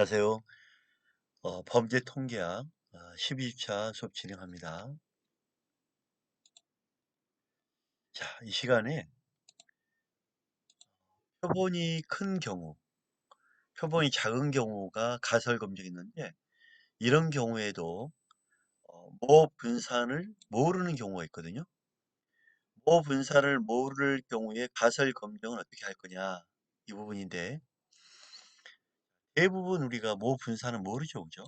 안녕하세요. 어, 범죄 통계학 어, 12주차 수업 진행합니다. 자, 이 시간에 표본이 큰 경우, 표본이 작은 경우가 가설 검증했는데 이런 경우에도 어, 모 분산을 모르는 경우가 있거든요. 모 분산을 모를 경우에 가설 검증은 어떻게 할 거냐 이 부분인데 대부분 우리가 모 분산을 모르죠, 그죠?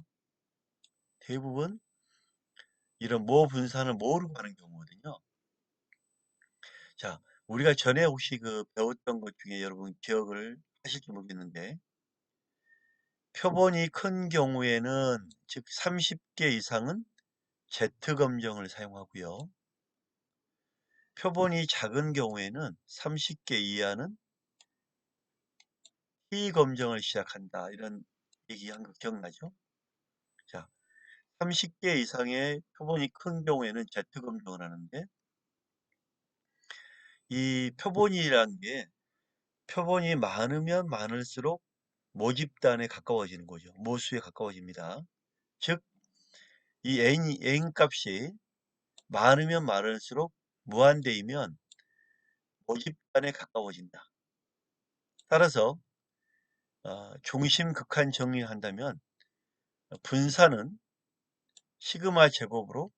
대부분 이런 모 분산을 모르고 하는 경우거든요. 자, 우리가 전에 혹시 그 배웠던 것 중에 여러분 기억을 하실지 모르겠는데 표본이 큰 경우에는 즉 30개 이상은 Z 검정을 사용하고요. 표본이 작은 경우에는 30개 이하는 T 검정을 시작한다. 이런 얘기한 거 기억나죠? 자, 30개 이상의 표본이 큰 경우에는 Z 검정을 하는데 이 표본이라는 게 표본이 많으면 많을수록 모집단에 가까워지는 거죠. 모수에 가까워집니다. 즉, 이 n, n 값이 많으면 많을수록 무한대이면 모집단에 가까워진다. 따라서 어, 중심 극한 정리한다면 분산은 시그마 제곱으로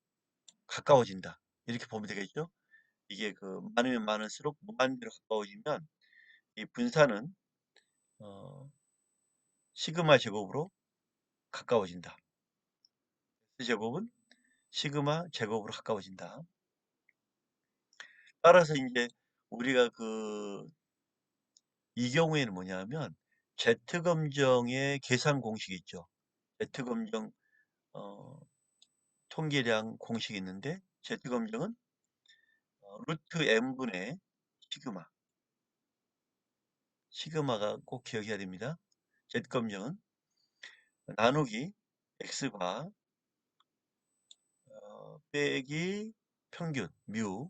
가까워진다. 이렇게 보면 되겠죠. 이게 그 많으면 많을수록 무한대로 가까워지면 이 분산은 어, 시그마 제곱으로 가까워진다. S 제곱은 시그마 제곱으로 가까워진다. 따라서 이제 우리가 그 이 경우에는 뭐냐면 Z 검정의 계산 공식이 있죠. Z 검정 어, 통계량 공식이 있는데 Z 검정은 어, 루트 n분의 시그마 시그마가 꼭 기억해야 됩니다. Z 검정은 나누기 x바 어, 빼기 평균 뮤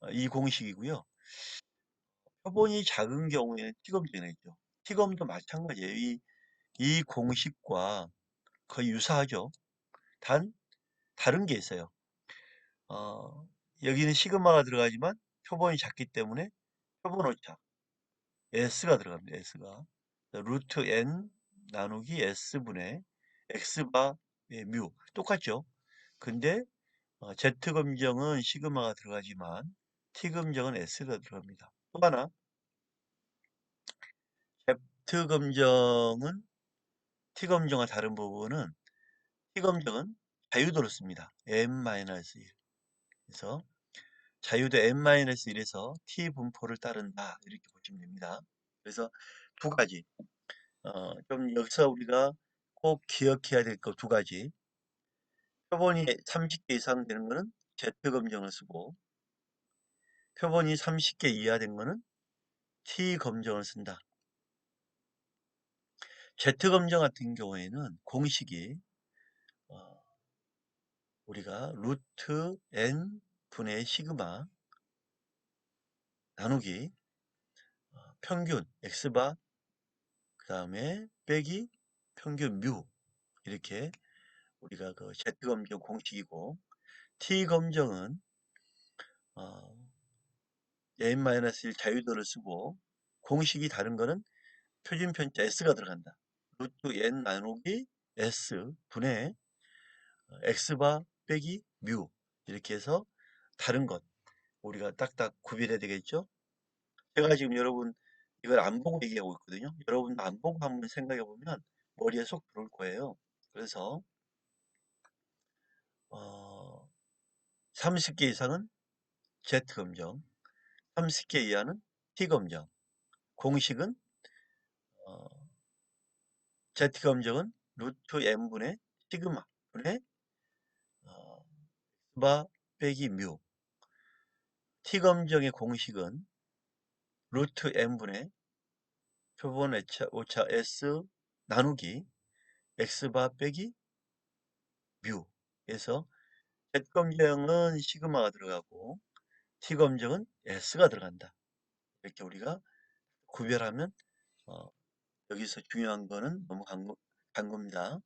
어, 이 공식이고요. 표본이 작은 경우에는 T검정이 있죠. T검도 마찬가지예요. 이, 이 공식과 거의 유사하죠. 단 다른 게 있어요. 어, 여기는 시그마가 들어가지만 표본이 작기 때문에 표본 오차 S가 들어갑니다. S가 루트 N 나누기 S분의 X바 뮤 똑같죠. 근데 어, Z 검정은 시그마가 들어가지만 T 검정은 S가 들어갑니다. 또 하나 Z 검정은 T 검정과 다른 부분은 T 검정은 자유도를 씁니다. M-1 그래서 자유도 n-1에서 t 분포를 따른다 이렇게 보시면 됩니다. 그래서 두 가지 어, 좀 여기서 우리가 꼭 기억해야 될것두 가지 표본이 30개 이상 되는 것은 Z 검정을 쓰고 표본이 30개 이하 된 것은 T 검정을 쓴다. Z 검정 같은 경우에는 공식이 어, 우리가 루트 n 분의 시그마 나누기 어, 평균 x바 그 다음에 빼기 평균 뮤 이렇게 우리가 그 Z 검정 공식이고 T 검정은 어, n-1 자유도를 쓰고 공식이 다른 거는 표준 편자 s가 들어간다. 루트 n 나누기 s 분의 x바 빼기 뮤 이렇게 해서 다른 것 우리가 딱딱 구별해야 되겠죠. 제가 지금 여러분 이걸 안 보고 얘기하고 있거든요. 여러분 안 보고 한번 생각해 보면 머리에 쏙 들어올 거예요. 그래서 어, 30개 이상은 Z 검정, 30개 이하는 T 검정. 공식은 어, Z 검정은 루트 n분의 시그마 분의 어, 바 빼기 뮤. T 검정의 공식은 루트 n분의 표본 오차, 오차 S 나누기 X바 빼기 뮤에서 Z 검정은 시그마가 들어가고 T 검정은 S가 들어간다. 이렇게 우리가 구별하면 어, 여기서 중요한 거는 넘어간 거, 간 겁니다.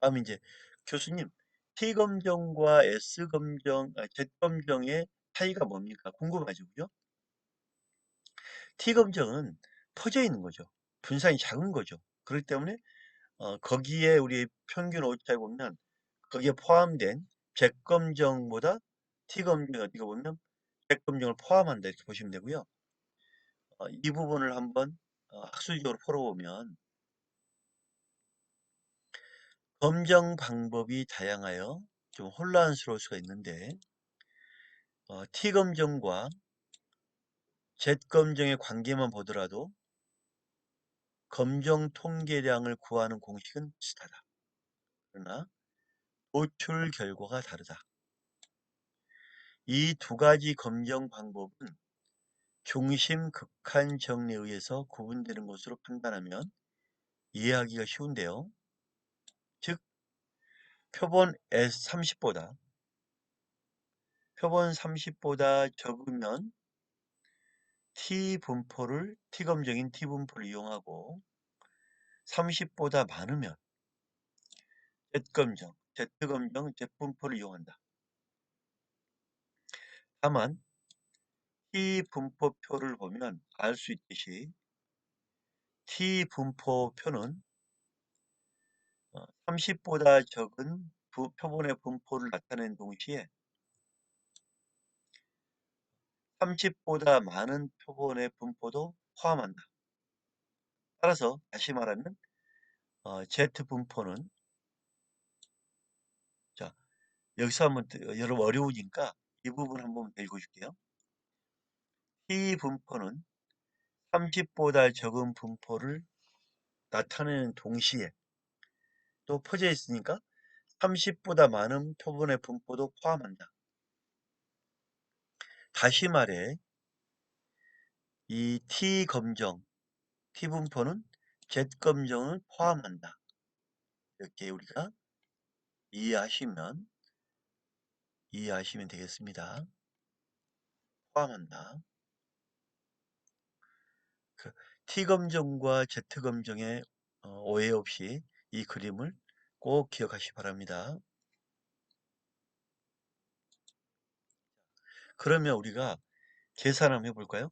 다음 이제 교수님 T 검정과 S 검정, 아, Z 검정의 차이가 뭡니까? 궁금하죠, 그죠? T 검정은 퍼져 있는 거죠. 분산이 작은 거죠. 그렇기 때문에 어, 거기에 우리 평균 오차에 보면 거기에 포함된 Z 검정보다 T 검정이 어떻게 보면 Z 검정을 포함한다 이렇게 보시면 되고요. 어, 이 부분을 한번 어, 학술적으로 풀어보면 검정 방법이 다양하여 좀 혼란스러울 수가 있는데 어, T 검정과 Z 검정의 관계만 보더라도 검정 통계량을 구하는 공식은 비슷하다. 그러나 도출 결과가 다르다. 이 두 가지 검정 방법은 중심 극한 정리에 의해서 구분되는 것으로 판단하면 이해하기가 쉬운데요. 즉 표본 S30보다 표본 30보다 적으면 T 분포를 T 검정인 T 분포를 이용하고 30보다 많으면 Z 검정, Z 검정, Z 분포를 이용한다. 다만 T 분포표를 보면 알 수 있듯이 T 분포표는 30보다 적은 부- 표본의 분포를 나타낸 동시에 30보다 많은 표본의 분포도 포함한다. 따라서 다시 말하면 어, Z 분포는 자 여기서 한번 또 여러분 어려우니까 이 부분 한번 읽어줄게요. T 분포는 30보다 적은 분포를 나타내는 동시에 또 퍼져 있으니까 30보다 많은 표본의 분포도 포함한다. 다시 말해 이 T 검정, T 분포는 Z 검정을 포함한다. 이렇게 우리가 이해하시면 이해하시면 되겠습니다. 포함한다. 그 T 검정과 Z 검정의 어, 오해 없이 이 그림을 꼭 기억하시 기 바랍니다. 그러면 우리가 계산 한번 해볼까요?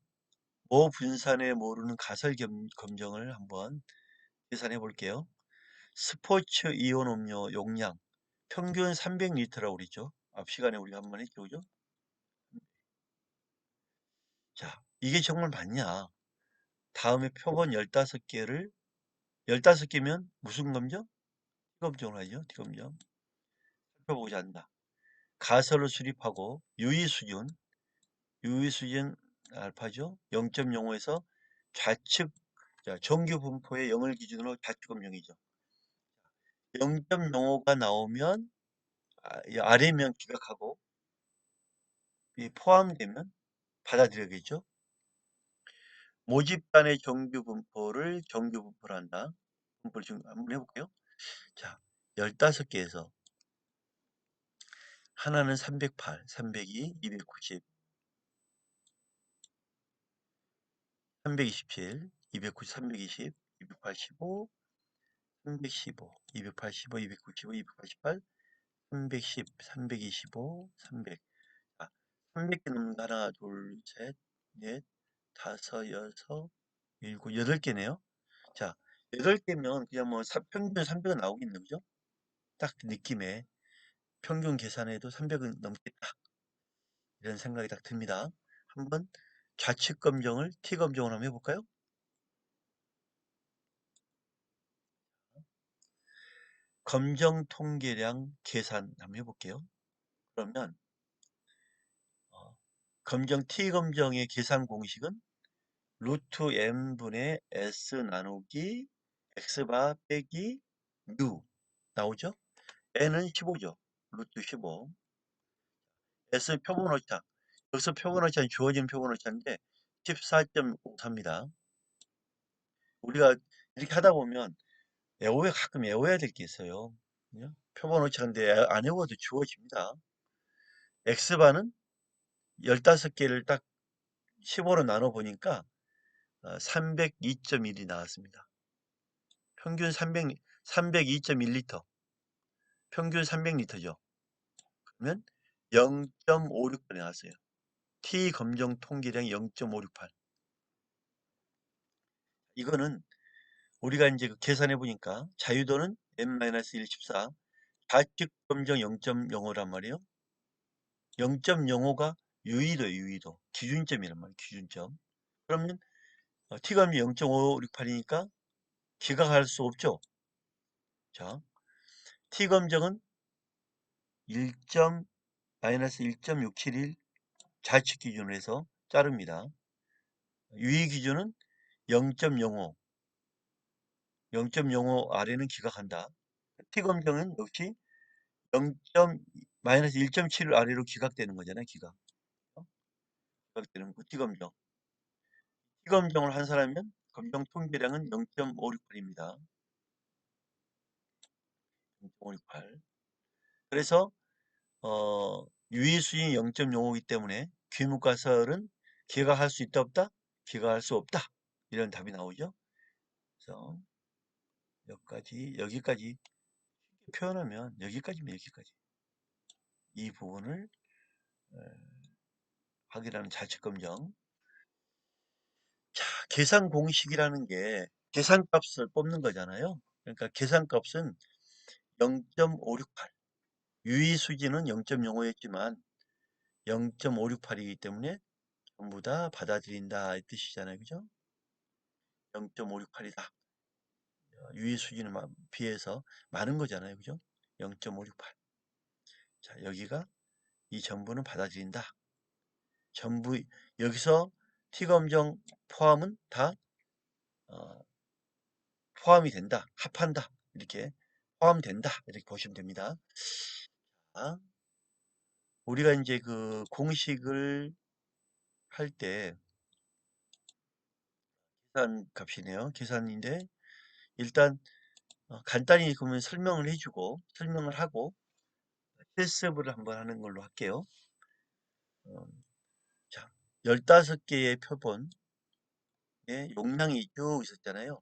모 분산에 모르는 가설 겸- 검정을 한번 계산해 볼게요. 스포츠 이온 음료 용량 평균 300리터라고 그랬죠. 앞 시간에 우리가 한번 했죠. 그죠? 자, 이게 정말 맞냐? 다음에 표본 15개를 15개면 무슨 검정? T검정을 하죠. T검정. 살펴보자 한다. 가설을 수립하고 유의 수준, 유의 수준 알파죠. 0.05에서 좌측 자, 정규 분포의 0을 기준으로 좌측 검정이죠. 0.05가 나오면 아, 이 아래면 기각하고 이 포함되면 받아들여야겠죠. 모집단의 정규 분포를 정규 분포로 한다. 분포를 지금 한번 해볼게요. 자, 15개에서 하나는 308, 302, 290, 327, 290, 320, 285, 315, 285, 295, 288, 310, 325, 300. 자, 300개 넘는 거 하나, 둘, 셋, 넷, 다섯, 여섯, 일곱, 여덟 개네요. 자, 여덟 개면 그냥 뭐 사- 평균 300은 나오겠네, 그죠? 딱 느낌에 평균 계산해도 300은 넘겠다. 이런 생각이 딱 듭니다. 한번 좌측 검정을 T 검정을 한번 해볼까요? 검정 통계량 계산 한번 해볼게요. 그러면 어, 검정 T 검정의 계산 공식은 루트 n분의 s 나누기 x바 빼기 u 나오죠? n은 15죠. 루트 15. s 표본 오차. 여기서 표본 오차는 주어진 표본 오차인데 14.54입니다. 우리가 이렇게 하다 보면 외워야 가끔 외워야 될 게 있어요. 표본 오차인데 안 외워도 주어집니다. x바는 15개를 딱 15로 나눠 보니까 302.1이 나왔습니다. 평균 300, 302.1리터. 평균 300리터죠. 그러면 0.568이 나왔어요. T 검정 통계량이 0.568. 이거는 우리가 이제 그 계산해 보니까 자유도는 n-114, 좌측 검정 0.05란 말이에요. 0.05가 유의도 유의도 기준점이란 말이에요. 기준점. 그러면 어, T감이 0.568이니까 기각할 수 없죠. 자, T검정은 1. 마이너스 1.671 좌측 기준으로 해서 자릅니다. 유의 기준은 0.05 0.05 아래는 기각한다. T검정은 역시 0. 마이너스 1.7 아래로 기각되는 거잖아요. 기각. 기각되는 거 T검정. T검정을 한 사람이면 검정 통계량은 0.568입니다. 0.568. 그래서 어, 유의 수준이 0.05이기 때문에 귀묵가설은 기각할 수 있다 없다? 기각할 수 없다. 이런 답이 나오죠. 그래서 여기까지 여기까지 표현하면 여기까지면 여기까지 이 부분을 확인하는 자체 검정. 자, 계산 공식이라는 게 계산값을 뽑는 거잖아요. 그러니까 계산값은 0.568. 유의 수지는 0.05였지만 0.568이기 때문에 전부 다 받아들인다 이 뜻이잖아요. 그죠? 0.568이다. 유의 수준에 비해서 많은 거잖아요. 그죠? 0.568. 자, 여기가 이 전부는 받아들인다. 전부 여기서 T검정 포함은 다 어, 포함이 된다. 합한다. 이렇게 포함된다. 이렇게 보시면 됩니다. 자, 우리가 이제 그 공식을 할 때 계산 값이네요. 계산인데 일단 어, 간단히 그러면 설명을 해주고 설명을 하고 실습을 한번 하는 걸로 할게요. 어, 자, 15개의 표본의 용량이 쭉 있었잖아요.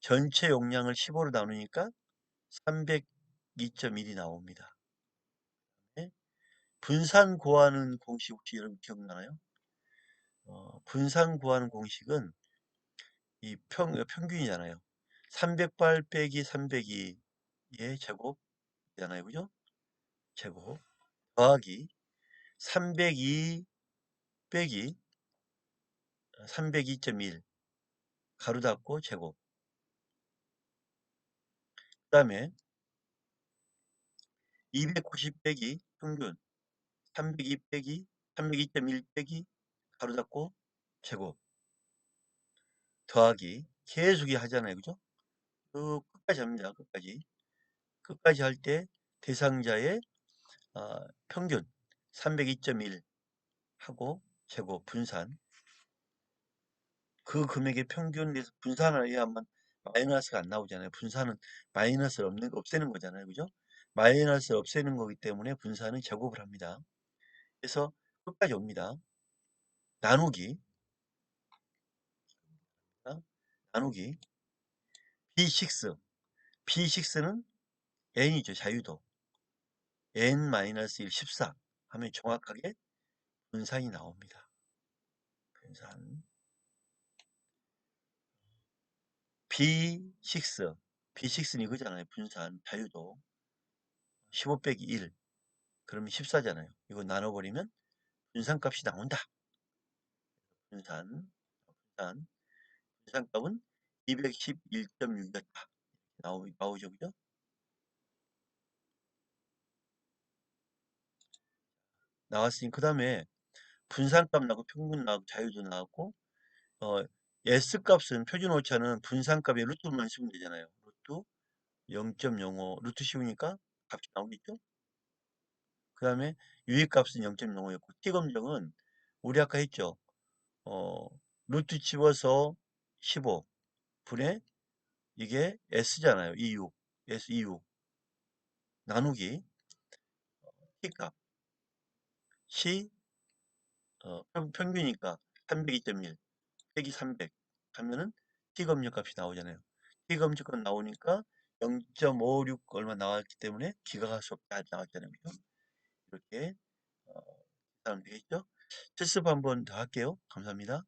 전체 용량을 15로 나누니까 302.1이 나옵니다. 네? 분산 구하는 공식 혹시 여러분 기억나나요? 어, 분산 구하는 공식은 이 평, 평균이잖아요. 308 빼기 302의 제곱이잖아요. 그죠? 제곱 더하기 302 빼기 302.1 가로 닫고 제곱 그 다음에 290 빼기 평균 302 빼기 302.1 빼기 가로 닫고 제곱 더하기 계속이 하잖아요. 그죠? 그 끝까지 합니다. 끝까지. 끝까지 할 때 대상자의 어, 평균 302.1 하고 제곱 분산 그 금액의 평균에서 분산을 해야만 마이너스가 안 나오잖아요. 분산은 마이너스를 없는, 없애는 거잖아요. 그죠? 마이너스를 없애는 거기 때문에 분산은 제곱을 합니다. 그래서 끝까지 옵니다. 나누기 나누기 B6 B6는 n이죠. 자유도 n-1 14 하면 정확하게 분산이 나옵니다. 분산 B6 B6는 이거잖아요. 분산 자유도 15 빼기 1 그러면 14잖아요. 이거 나눠버리면 분산값이 나온다. 분산 분산 분산값은 211.6이었다. 나오, 나오죠. 그죠? 나왔으니 그 다음에 분산값 나고 평균 나고 자유도 나왔고 어, S값은 표준 오차는 분산값의 루트만 씌우면 되잖아요. 루트 0.05 루트 씌우니까 값이 나오겠죠? 그 다음에 유의값은 0.05였고 T검정은 우리 아까 했죠. 어, 루트 집어서 15 분의 이게 S잖아요. EU. S, EU. 나누기 T값. C 어, 평균이니까 302.1 빼기 300 하면은 T검역 값이 나오잖아요. T검역 값 나오니까 0.56 얼마 나왔기 때문에 기가가속 안 나왔잖아요. 그죠? 이렇게 어, 하면 되겠죠? 실습 한번 더 할게요. 감사합니다.